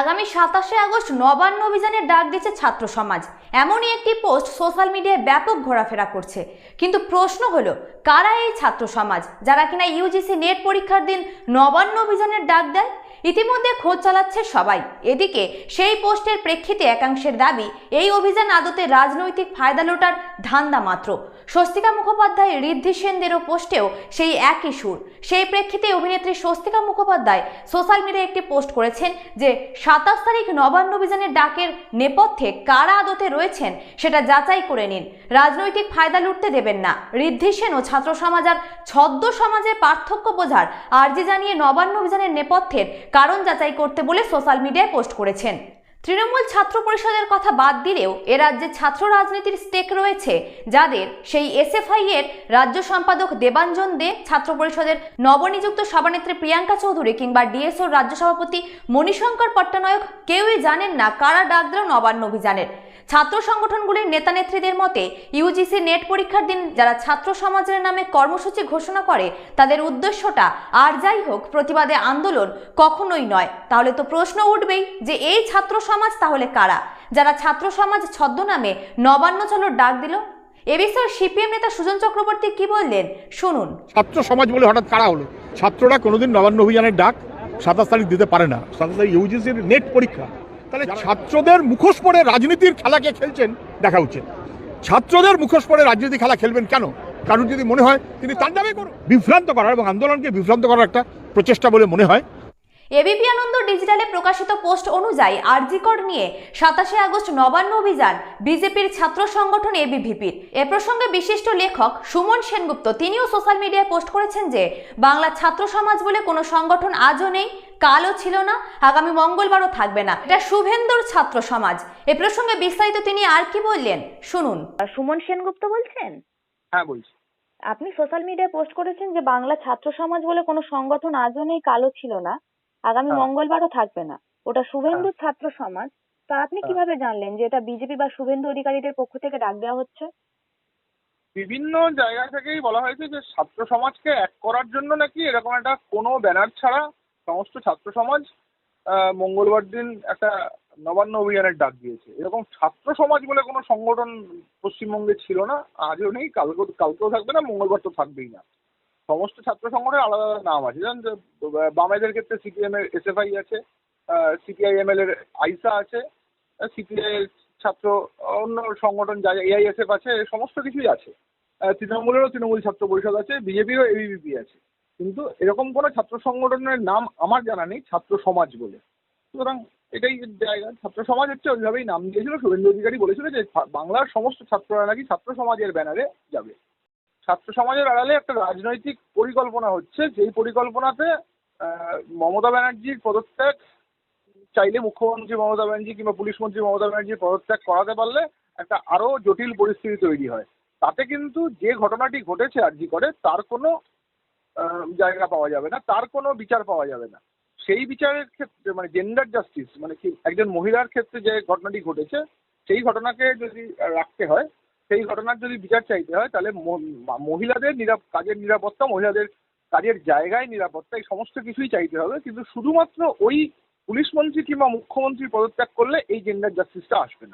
আগামী সাতাশে আগস্ট নবান্ন অভিযানের ডাক দিচ্ছে ছাত্র সমাজ। এমনই একটি পোস্ট সোশ্যাল মিডিয়ায় ব্যাপক ঘোরাফেরা করছে। কিন্তু প্রশ্ন হলো, কারা এই ছাত্র সমাজ? যারা কিনা ইউজিসি নেট পরীক্ষার দিন নবান্ন অভিযানের ডাক দেয়? ইতিমধ্যে খোঁজ চালাচ্ছে সবাই। এদিকে সেই পোস্টের প্রেক্ষিতে একাংশের দাবি, এই অভিযান আদতে রাজনৈতিক ফায়দা লোটার ধান্দা মাত্র। স্বস্তিকা মুখোপাধ্যায়, ঋদ্ধি সেনদেরও পোস্টেও সেই একই সুর। সেই প্রেক্ষিতে অভিনেত্রী স্বস্তিকা মুখোপাধ্যায় সোশ্যাল মিডিয়ায় একটি পোস্ট করেছেন যে, সাতাশ তারিখ নবান্ন অভিযানের ডাকের নেপথ্যে কারা আদতে রয়েছেন সেটা যাচাই করে নিন। রাজনৈতিক ফায়দা লুটতে দেবেন না। ঋদ্ধি সেন ও ছাত্র সমাজ আর ছদ্ম সমাজের পার্থক্য বোঝার আর্জি জানিয়ে নবান্ন অভিযানের নেপথ্যের কারণ যাচাই করতে বলে সোশ্যাল মিডিয়ায় পোস্ট করেছেন। তৃণমূল ছাত্র পরিষদের কথা বাদ দিলেও এ রাজ্যে ছাত্র রাজনীতির স্টেক রয়েছে, যাদের সেই এসএফআই এর রাজ্য সম্পাদক দেবাঞ্জন দে, ছাত্র পরিষদের নবনিযুক্ত সভানেত্রী প্রিয়াঙ্কা চৌধুরী কিংবা ডিএসওর রাজ্য সভাপতি মণিশঙ্কর পট্টনায়ক কেউই জানেন না কারা ডাক দিল নবান্ন অভিযানের। ছাত্র সংগঠনগুলির নেতা নেত্রীদের মতে ইউজিসি নেট পরীক্ষার দিন যারা ছাত্র সমাজের নামে কর্মসূচি ঘোষণা করে, তাদের উদ্দেশ্যটা আর যাই হোক, প্রতিবাদে আন্দোলন কখনোই নয়। তাহলে তো প্রশ্ন উঠবেই যে এই ছাত্র সমাজ তাহলে কারা? যারা ছাত্র সমাজ ছদ্মনামে নবান্ন চলোর ডাক দিল? এ বিষয়ে সিপিএম নেতা সুজন চক্রবর্তী কি বললেন? শুনুন। ছাত্র সমাজ বলে হঠাৎ কারা হলো? ছাত্ররা কোনোদিন নবান্ন অভিযানের ডাক সাতাশ তারিখ দিতে পারে না। সাতাশ তারিখ ইউজিসির নেট পরীক্ষা। তাহলে ছাত্রদের মুখোশ পরে রাজনীতির খেলাকে খেলছেন দেখা উচিত। ছাত্রদের মুখোশ পরে রাজনীতি খেলা খেলবেন কেন? কারণ যদি মনে হয় তিনি তার করুন। বিভ্রান্ত করার এবং আন্দোলনকে বিভ্রান্ত করার একটা প্রচেষ্টা বলে মনে হয়। এবিপি আনন্দ ডিজিটালে প্রকাশিত পোস্ট অনুযায়ী আরজিকর নিয়ে সাতাশে আগস্ট নবান্ন অভিযান বিজেপির ছাত্র সংগঠন এবিভিপির। এ প্রসঙ্গে বিশিষ্ট লেখক সুমন সেনগুপ্ত তিনিও সোশ্যাল মিডিয়ায় পোস্ট করেছেন যে বাংলা ছাত্র সমাজ বলে কোনো সংগঠন আজও নেই কালও ছিল না আগামী মঙ্গলবারও থাকবে না। এটা শুভেন্দুর ছাত্র সমাজ। এ প্রসঙ্গে বিস্তারিত তিনি আর কি বললেন শুনুন। সুমন সেনগুপ্ত বলছেন? হ্যাঁ বলছি। আপনি সোশ্যাল মিডিয়ায় পোস্ট করেছেন যে বাংলা ছাত্র সমাজ বলে কোনো সংগঠন আজও নেই কালো ছিল না। আগামী হ্যাঁ। মঙ্গলবারও থাকবে না। ওটা শুভেন্দুর ছাত্র সমাজ। তা আপনি হ্যাঁ। কীভাবে জানলেন যে এটা বিজেপি বা শুভেন্দু অধিকারীদের পক্ষ থেকে ডাক দেওয়া হচ্ছে? বিভিন্ন জায়গা থেকেই বলা হয়েছে যে ছাত্র সমাজকে এক করার জন্য নাকি এরকম একটা কোনো ব্যানার ছাড়া সমস্ত ছাত্র সমাজ মঙ্গলবার দিন একটা নবান্ন অভিযানের ডাক দিয়েছে। এরকম ছাত্র সমাজ বলে কোনো সংগঠন পশ্চিমবঙ্গে ছিল না। আজও নেই কালকেও কালকেও থাকবে না মঙ্গলবার তো থাকবেই না। সমস্ত ছাত্র সংগঠনের আলাদা আলাদা নাম আছে। যেমন বামেদের ক্ষেত্রে সিপিএম এর এসএফআই আছে সিপিআইএমএল এর আইসা আছে সিপিআই ছাত্র, অন্য সংগঠন যা এআইএসএফ আছে, সমস্ত কিছুই আছে। তৃণমূলেরও তৃণমূল ছাত্র পরিষদ আছে, বিজেপিরও এবিভিপি আছে। কিন্তু এরকম কোনো ছাত্র সংগঠনের নাম আমার জানা নেই, ছাত্র সমাজ বলে। সুতরাং এটাই জায়গা। ছাত্র সমাজ হচ্ছে ওইভাবেই নাম দিয়েছিল, শুভেন্দু অধিকারী বলেছিল যে, বাংলার সমস্ত ছাত্ররা নাকি ছাত্র সমাজের ব্যানারে যাবে। ছাত্র সমাজের আড়ালে একটা রাজনৈতিক পরিকল্পনা হচ্ছে। যেই পরিকল্পনাতে মমতা ব্যানার্জির পদত্যাগ চাইলে মুখ্যমন্ত্রী মমতা ব্যানার্জি কিংবা পুলিশ মন্ত্রী মমতা ব্যানার্জির পদত্যাগ করাতে পারলে একটা আরও জটিল পরিস্থিতি তৈরি হয়। তাতে কিন্তু যে ঘটনাটি ঘটেছে আরজি করে, তার কোনো জায়গা পাওয়া যাবে না, তার কোনো বিচার পাওয়া যাবে না। সেই বিচারের ক্ষেত্রে মানে জেন্ডার জাস্টিস মানে কি একজন মহিলার ক্ষেত্রে যে ঘটনাটি ঘটেছে, সেই ঘটনাকে যদি রাখতে হয় সেই ঘটনার যদি বিচার চাইতে হয়, তাহলে মহিলাদের নিরাপ, কাজের নিরাপত্তা, মহিলাদের কাজের জায়গায় নিরাপত্তা, এই সমস্ত কিছুই চাইতে হবে। কিন্তু শুধুমাত্র ওই পুলিশ মন্ত্রী কিংবা মুখ্যমন্ত্রী পদত্যাগ করলে এই জেন্ডার জাস্টিসটা আসবে না।